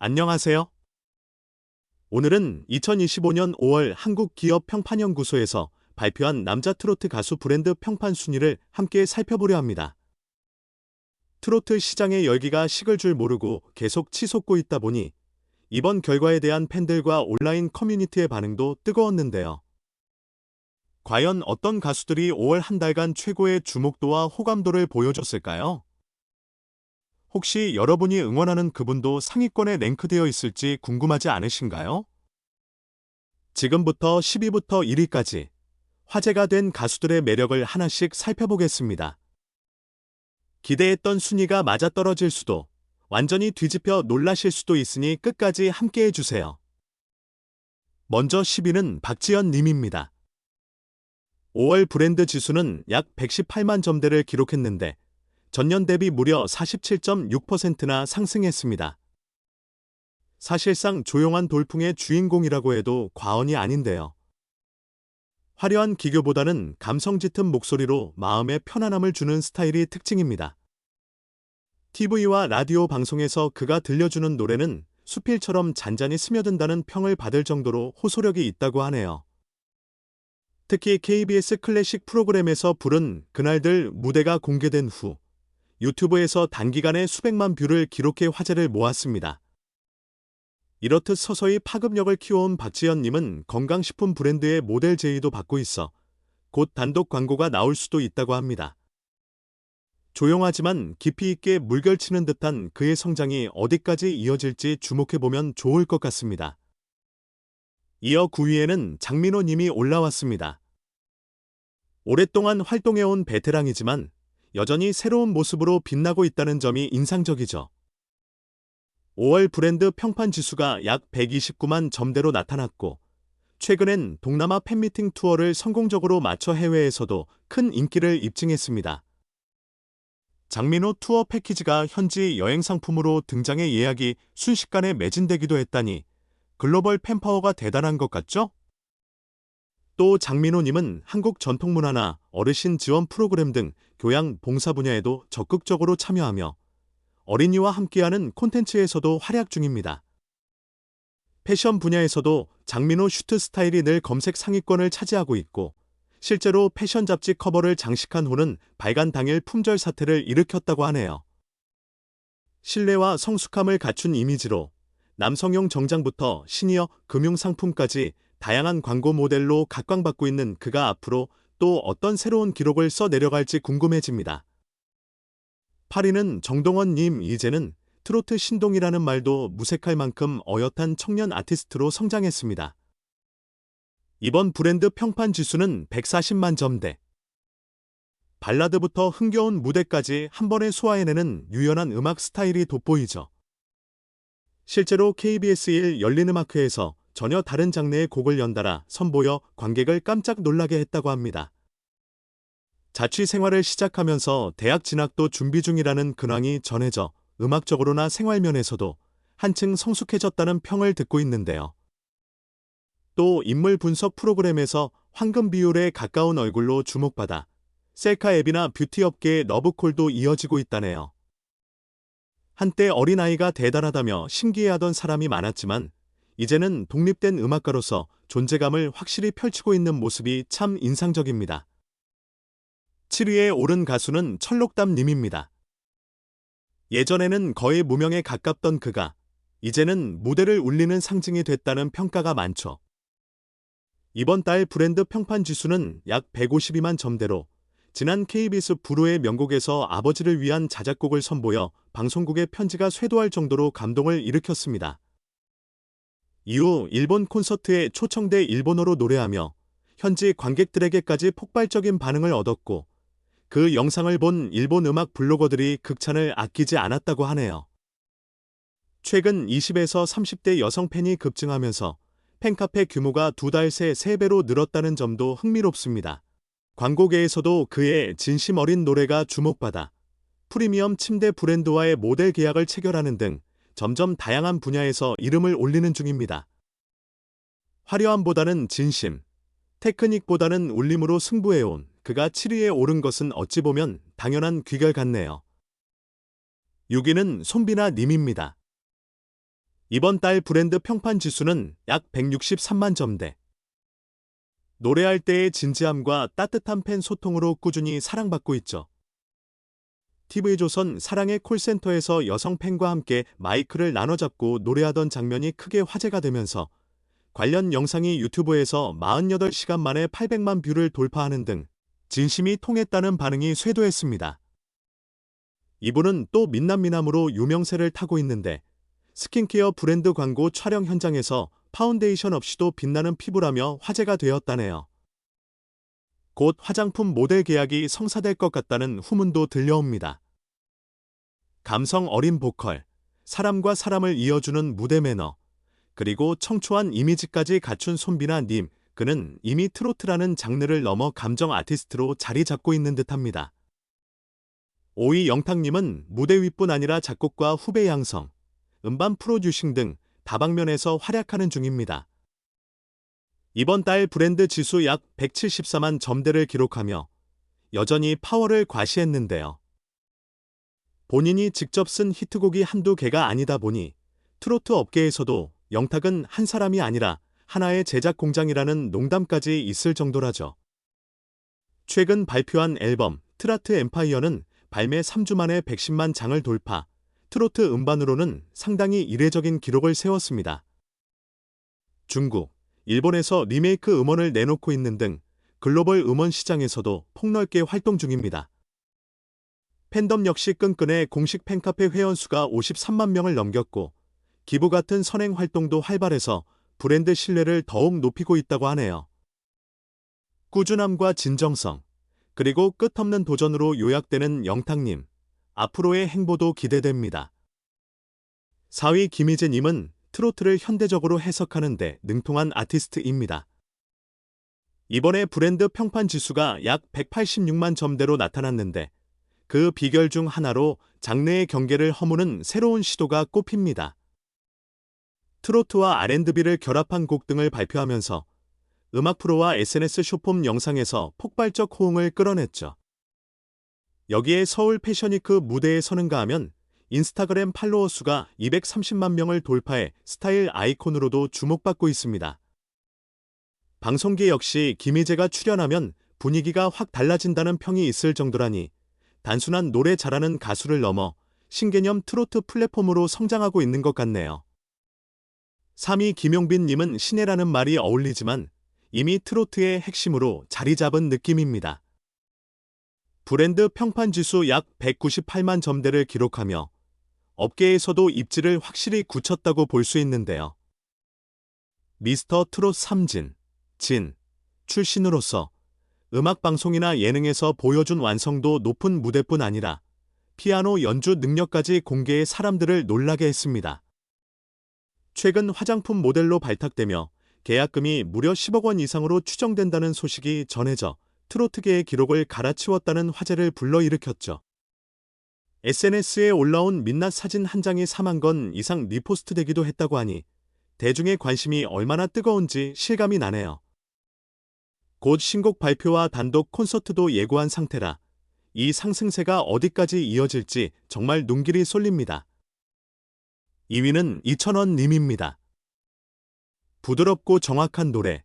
안녕하세요. 오늘은 2025년 5월 한국기업평판연구소에서 발표한 남자 트로트 가수 브랜드 평판 순위를 함께 살펴보려 합니다. 트로트 시장의 열기가 식을 줄 모르고 계속 치솟고 있다 보니 이번 결과에 대한 팬들과 온라인 커뮤니티의 반응도 뜨거웠는데요. 과연 어떤 가수들이 5월 한 달간 최고의 주목도와 호감도를 보여줬을까요? 혹시 여러분이 응원하는 그분도 상위권에 랭크되어 있을지 궁금하지 않으신가요? 지금부터 10위부터 1위까지 화제가 된 가수들의 매력을 하나씩 살펴보겠습니다. 기대했던 순위가 맞아떨어질 수도, 완전히 뒤집혀 놀라실 수도 있으니 끝까지 함께 해 주세요. 먼저 10위는 박지연 님입니다. 5월 브랜드 지수는 약 118만 점대를 기록했는데 전년 대비 무려 47.6%나 상승했습니다. 사실상 조용한 돌풍의 주인공이라고 해도 과언이 아닌데요. 화려한 기교보다는 감성 짙은 목소리로 마음의 편안함을 주는 스타일이 특징입니다. TV와 라디오 방송에서 그가 들려주는 노래는 수필처럼 잔잔히 스며든다는 평을 받을 정도로 호소력이 있다고 하네요. 특히 KBS 클래식 프로그램에서 부른 그날들 무대가 공개된 후 유튜브에서 단기간에 수백만 뷰를 기록해 화제를 모았습니다. 이렇듯 서서히 파급력을 키워온 박지연님은 건강식품 브랜드의 모델 제의도 받고 있어 곧 단독 광고가 나올 수도 있다고 합니다. 조용하지만 깊이 있게 물결치는 듯한 그의 성장이 어디까지 이어질지 주목해보면 좋을 것 같습니다. 이어 9위에는 장민호 님이 올라왔습니다. 오랫동안 활동해온 베테랑이지만 여전히 새로운 모습으로 빛나고 있다는 점이 인상적이죠. 5월 브랜드 평판 지수가 약 129만 점대로 나타났고, 최근엔 동남아 팬미팅 투어를 성공적으로 마쳐 해외에서도 큰 인기를 입증했습니다. 장민호 투어 패키지가 현지 여행 상품으로 등장해 예약이 순식간에 매진되기도 했다니 글로벌 팬파워가 대단한 것 같죠? 또 장민호님은 한국 전통문화나 어르신 지원 프로그램 등 교양 봉사 분야에도 적극적으로 참여하며 어린이와 함께하는 콘텐츠에서도 활약 중입니다. 패션 분야에서도 장민호 슈트 스타일이 늘 검색 상위권을 차지하고 있고 실제로 패션 잡지 커버를 장식한 후는 발간 당일 품절 사태를 일으켰다고 하네요. 신뢰와 성숙함을 갖춘 이미지로 남성용 정장부터 시니어 금융상품까지 다양한 광고 모델로 각광받고 있는 그가 앞으로 또 어떤 새로운 기록을 써 내려갈지 궁금해집니다. 8위는 정동원님 이제는 트로트 신동이라는 말도 무색할 만큼 어엿한 청년 아티스트로 성장했습니다. 이번 브랜드 평판 지수는 140만 점대. 발라드부터 흥겨운 무대까지 한 번에 소화해내는 유연한 음악 스타일이 돋보이죠. 실제로 KBS 1 열린음악회에서 전혀 다른 장르의 곡을 연달아 선보여 관객을 깜짝 놀라게 했다고 합니다. 자취 생활을 시작하면서 대학 진학도 준비 중이라는 근황이 전해져 음악적으로나 생활면에서도 한층 성숙해졌다는 평을 듣고 있는데요. 또 인물 분석 프로그램에서 황금 비율에 가까운 얼굴로 주목받아 셀카 앱이나 뷰티 업계의 러브콜도 이어지고 있다네요. 한때 어린아이가 대단하다며 신기해하던 사람이 많았지만 이제는 독립된 음악가로서 존재감을 확실히 펼치고 있는 모습이 참 인상적입니다. 7위에 오른 가수는 철록담님입니다. 예전에는 거의 무명에 가깝던 그가 이제는 무대를 울리는 상징이 됐다는 평가가 많죠. 이번 달 브랜드 평판 지수는 약 152만 점대로 지난 KBS 부로의 명곡에서 아버지를 위한 자작곡을 선보여 방송국의 편지가 쇄도할 정도로 감동을 일으켰습니다. 이후 일본 콘서트에 초청돼 일본어로 노래하며 현지 관객들에게까지 폭발적인 반응을 얻었고 그 영상을 본 일본 음악 블로거들이 극찬을 아끼지 않았다고 하네요. 최근 20에서 30대 여성 팬이 급증하면서 팬카페 규모가 두 달 새 3배로 늘었다는 점도 흥미롭습니다. 광고계에서도 그의 진심 어린 노래가 주목받아 프리미엄 침대 브랜드와의 모델 계약을 체결하는 등 점점 다양한 분야에서 이름을 올리는 중입니다. 화려함보다는 진심, 테크닉보다는 울림으로 승부해온 그가 7위에 오른 것은 어찌 보면 당연한 귀결 같네요. 6위는 손비나 님입니다. 이번 달 브랜드 평판 지수는 약 163만 점대. 노래할 때의 진지함과 따뜻한 팬 소통으로 꾸준히 사랑받고 있죠. TV조선 사랑의 콜센터에서 여성 팬과 함께 마이크를 나눠잡고 노래하던 장면이 크게 화제가 되면서 관련 영상이 유튜브에서 48시간 만에 800만 뷰를 돌파하는 등 진심이 통했다는 반응이 쇄도했습니다. 이분은 또 민남미남으로 유명세를 타고 있는데 스킨케어 브랜드 광고 촬영 현장에서 파운데이션 없이도 빛나는 피부라며 화제가 되었다네요. 곧 화장품 모델 계약이 성사될 것 같다는 후문도 들려옵니다. 감성 어린 보컬, 사람과 사람을 이어주는 무대 매너, 그리고 청초한 이미지까지 갖춘 손비나 님, 그는 이미 트로트라는 장르를 넘어 감정 아티스트로 자리 잡고 있는 듯합니다. 오이 영탁님은 무대 위뿐 아니라 작곡과 후배 양성, 음반 프로듀싱 등 다방면에서 활약하는 중입니다. 이번 달 브랜드 지수 약 174만 점대를 기록하며 여전히 파워를 과시했는데요. 본인이 직접 쓴 히트곡이 한두 개가 아니다 보니 트로트 업계에서도 영탁은 한 사람이 아니라 하나의 제작 공장이라는 농담까지 있을 정도라죠. 최근 발표한 앨범 트라트 엠파이어는 발매 3주 만에 110만 장을 돌파, 트로트 음반으로는 상당히 이례적인 기록을 세웠습니다. 중국, 일본에서 리메이크 음원을 내놓고 있는 등 글로벌 음원 시장에서도 폭넓게 활동 중입니다. 팬덤 역시 끈끈해 공식 팬카페 회원수가 53만 명을 넘겼고 기부 같은 선행 활동도 활발해서 브랜드 신뢰를 더욱 높이고 있다고 하네요. 꾸준함과 진정성, 그리고 끝없는 도전으로 요약되는 영탁님, 앞으로의 행보도 기대됩니다. 4위 김희재님은 트로트를 현대적으로 해석하는데 능통한 아티스트입니다. 이번에 브랜드 평판 지수가 약 186만 점대로 나타났는데 그 비결 중 하나로 장르의 경계를 허무는 새로운 시도가 꼽힙니다. 트로트와 R&B를 결합한 곡 등을 발표하면서 음악 프로와 SNS 쇼폼 영상에서 폭발적 호응을 끌어냈죠. 여기에 서울 패션위크 무대에 서는가 하면 인스타그램 팔로워 수가 230만 명을 돌파해 스타일 아이콘으로도 주목받고 있습니다. 방송계 역시 김희재가 출연하면 분위기가 확 달라진다는 평이 있을 정도라니 단순한 노래 잘하는 가수를 넘어 신개념 트로트 플랫폼으로 성장하고 있는 것 같네요. 3위 김용빈님은 신예라는 말이 어울리지만 이미 트로트의 핵심으로 자리 잡은 느낌입니다. 브랜드 평판 지수 약 198만 점대를 기록하며 업계에서도 입지를 확실히 굳혔다고 볼 수 있는데요. 미스터 트롯 3진, 진, 출신으로서 음악방송이나 예능에서 보여준 완성도 높은 무대뿐 아니라 피아노 연주 능력까지 공개해 사람들을 놀라게 했습니다. 최근 화장품 모델로 발탁되며 계약금이 무려 10억 원 이상으로 추정된다는 소식이 전해져 트로트계의 기록을 갈아치웠다는 화제를 불러일으켰죠. SNS에 올라온 민낯 사진 한 장이 3만 건 이상 리포스트 되기도 했다고 하니 대중의 관심이 얼마나 뜨거운지 실감이 나네요. 곧 신곡 발표와 단독 콘서트도 예고한 상태라 이 상승세가 어디까지 이어질지 정말 눈길이 쏠립니다. 2위는 이천원 님입니다. 부드럽고 정확한 노래,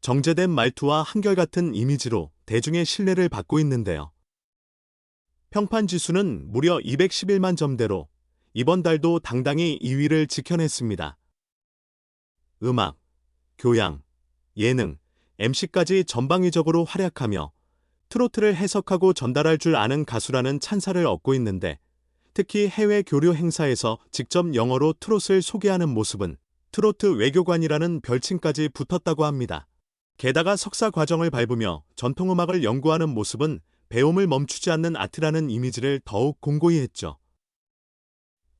정제된 말투와 한결같은 이미지로 대중의 신뢰를 받고 있는데요. 평판 지수는 무려 211만 점대로 이번 달도 당당히 2위를 지켜냈습니다. 음악, 교양, 예능, MC까지 전방위적으로 활약하며 트로트를 해석하고 전달할 줄 아는 가수라는 찬사를 얻고 있는데 특히 해외 교류 행사에서 직접 영어로 트롯을 소개하는 모습은 트로트 외교관이라는 별칭까지 붙었다고 합니다. 게다가 석사 과정을 밟으며 전통음악을 연구하는 모습은 배움을 멈추지 않는 아트라는 이미지를 더욱 공고히 했죠.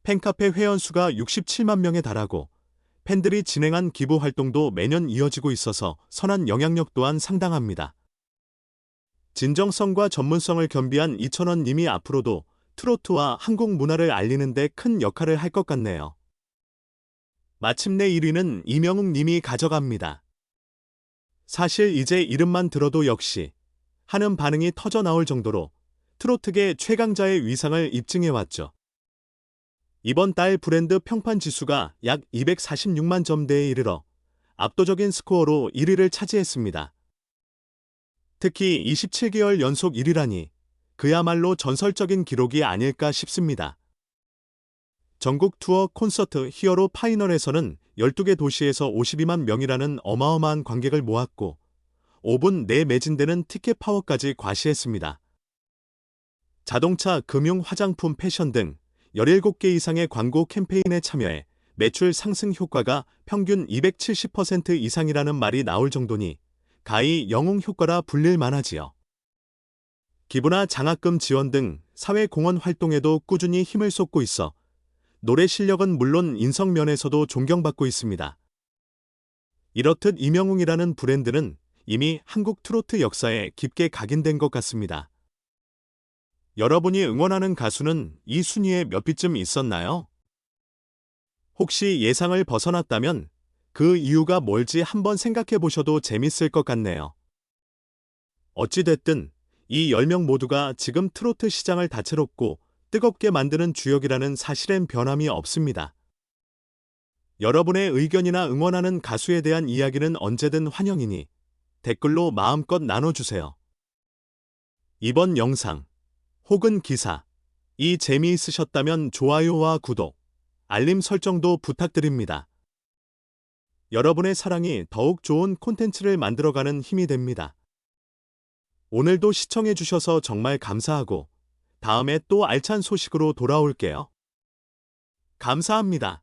팬카페 회원수가 67만 명에 달하고 팬들이 진행한 기부 활동도 매년 이어지고 있어서 선한 영향력 또한 상당합니다. 진정성과 전문성을 겸비한 이천원 님이 앞으로도 트로트와 한국 문화를 알리는 데 큰 역할을 할 것 같네요. 마침내 1위는 이명웅 님이 가져갑니다. 사실 이제 이름만 들어도 역시 하는 반응이 터져 나올 정도로 트로트계 최강자의 위상을 입증해왔죠. 이번 달 브랜드 평판 지수가 약 246만 점대에 이르러 압도적인 스코어로 1위를 차지했습니다. 특히 27개월 연속 1위라니 그야말로 전설적인 기록이 아닐까 싶습니다. 전국 투어 콘서트 히어로 파이널에서는 12개 도시에서 52만 명이라는 어마어마한 관객을 모았고 5분 내 매진되는 티켓 파워까지 과시했습니다. 자동차, 금융, 화장품, 패션 등 17개 이상의 광고 캠페인에 참여해 매출 상승 효과가 평균 270% 이상이라는 말이 나올 정도니 가히 영웅 효과라 불릴 만하지요. 기부나 장학금 지원 등 사회 공헌 활동에도 꾸준히 힘을 쏟고 있어 노래 실력은 물론 인성 면에서도 존경받고 있습니다. 이렇듯 이명웅이라는 브랜드는 이미 한국 트로트 역사에 깊게 각인된 것 같습니다. 여러분이 응원하는 가수는 이 순위에 몇 비쯤 있었나요? 혹시 예상을 벗어났다면 그 이유가 뭘지 한번 생각해 보셔도 재밌을 것 같네요. 어찌됐든 이 10명 모두가 지금 트로트 시장을 다채롭고 뜨겁게 만드는 주역이라는 사실엔 변함이 없습니다. 여러분의 의견이나 응원하는 가수에 대한 이야기는 언제든 환영이니 댓글로 마음껏 나눠주세요. 이번 영상 혹은 기사 이 재미있으셨다면 좋아요와 구독, 알림 설정도 부탁드립니다. 여러분의 사랑이 더욱 좋은 콘텐츠를 만들어가는 힘이 됩니다. 오늘도 시청해주셔서 정말 감사하고 다음에 또 알찬 소식으로 돌아올게요. 감사합니다.